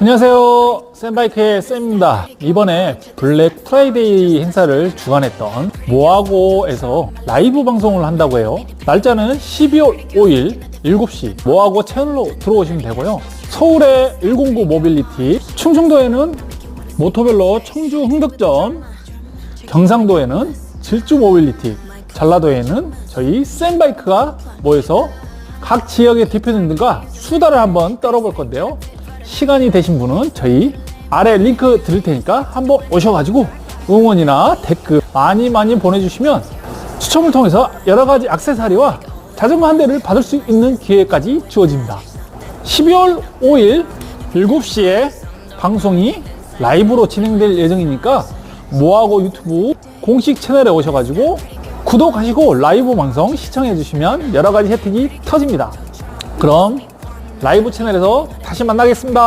안녕하세요. 쌤바이크의 쌤입니다. 이번에 블랙 프라이데이 행사를 주관했던 모아고에서 라이브 방송을 한다고 해요. 날짜는 12월 5일 7시 모아고 채널로 들어오시면 되고요. 서울에 109 모빌리티, 충청도에는 모토벨로 청주 흥덕점, 경상도에는 질주 모빌리티, 전라도에는 저희 쌤바이크가 모여서 각 지역의 대표님들과 수다를 한번 떨어볼 건데요. 시간이 되신 분은 저희 아래 링크 드릴 테니까 한번 오셔가지고 응원이나 댓글 많이 많이 보내주시면 추첨을 통해서 여러 가지 액세서리와 자전거 한 대를 받을 수 있는 기회까지 주어집니다. 12월 5일 7시에 방송이 라이브로 진행될 예정이니까 모아고 유튜브 공식 채널에 오셔가지고 구독하시고 라이브 방송 시청해 주시면 여러 가지 혜택이 터집니다. 그럼 라이브 채널에서 다시 만나겠습니다.